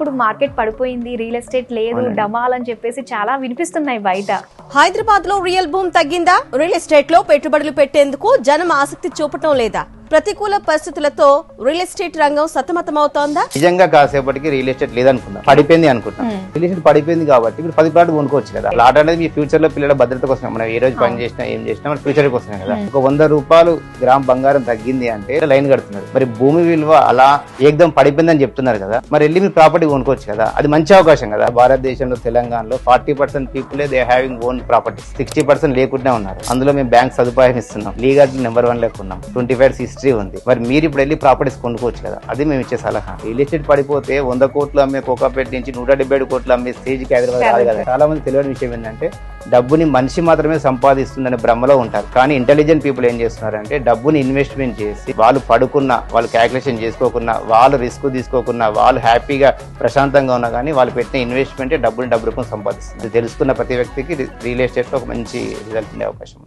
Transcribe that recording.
ఇప్పుడు మార్కెట్ పడిపోయింది real estate లేదు. డమాల్ అని చెప్పేసి చాలా వినిపిస్తున్నాయి బయట. హైదరాబాద్లో రియల్ భూమి తగ్గిందా? రియల్ ఎస్టేట్లో పెట్టుబడులు పెట్టేందుకు జనం ఆసక్తి చూపటం లేదా? ప్రతికూల పరిస్థితులతో రియల్ ఎస్టేట్ రంగం సతమతమవుతోందా? నిజంగా కాసేపటికి రియల్ ఎస్టేట్ లేదనుకుందాం. పడిపోయింది అనుకుంటాం. రియల్ ఎస్టేట్ పడిపోయింది కాబట్టి ఇప్పుడు పది ప్లాట్ కొనుక్కోవచ్చు కదా. లాట్ అనేది మీ ఫ్యూచర్లో పిల్లల భద్రత కోసం మనం ఏ రోజు పని చేసినా ఏం చేసినా మన ఫ్యూచర్ కోసమే కదా. ఒక వంద రూపాయలు గ్రామ్ బంగారం తగ్గింది అంటే లైన్ కడుతున్నారు. మరి భూమి విలువ అలా ఏకదం పడిపోయిందని చెప్తున్నారు కదా. మరి వెళ్ళి మీరు ప్రాపర్టీ కొనుక్కోవచ్చు కదా. అది మంచి అవకాశం కదా. భారతదేశంలో తెలంగాణలో forty percent people they having own property sixty percent లేకుండా ఉన్నారు. అందులో మేము బ్యాంక్ సదుపాయం ఇస్తున్నాం. లీగల్ నెంబర్ వన్ లేకున్నాం. ట్వంటీ ఫైవ్ హిస్టరీ ఉంది. మరి మీరు ఇప్పుడు వెళ్ళి ప్రాపర్టీస్ కొనుక్కోవచ్చు కదా. అది మేము ఇచ్చే సలహా. రియల్ ఎస్టేట్ పడిపోతే వంద కోట్లు అమ్మే కోకాపేట నుంచి నూట డెబ్బై ఏడు కోట్లు అమ్మే స్టేజ్కి హైదరాబాద్ రాదు కదా. చాలా మంది తెలియని విషయం ఏంటంటే డబ్బుని మనిషి మాత్రమే సంపాదిస్తుందనే భ్రమలో ఉంటారు. కానీ ఇంటెలిజెంట్ పీపుల్ ఏం చేస్తున్నారంటే డబ్బుని ఇన్వెస్ట్మెంట్ చేసి వాళ్ళు పడుకున్న వాళ్ళు క్యాల్కులేషన్ చేసుకోకుండా వాళ్ళు రిస్క్ తీసుకోకుండా వాళ్ళు హ్యాపీగా ప్రశాంతంగా ఉన్నా కానీ వాళ్ళు పెట్టిన ఇన్వెస్ట్మెంట్ డబ్బుని డబ్బు రూపం సంపాదిస్తుంది. తెలుసుకున్న ప్రతి వ్యక్తికి రియల్ ఎస్టేట్లో ఒక మంచి రిజల్ట్ ఉండే అవకాశం ఉంది.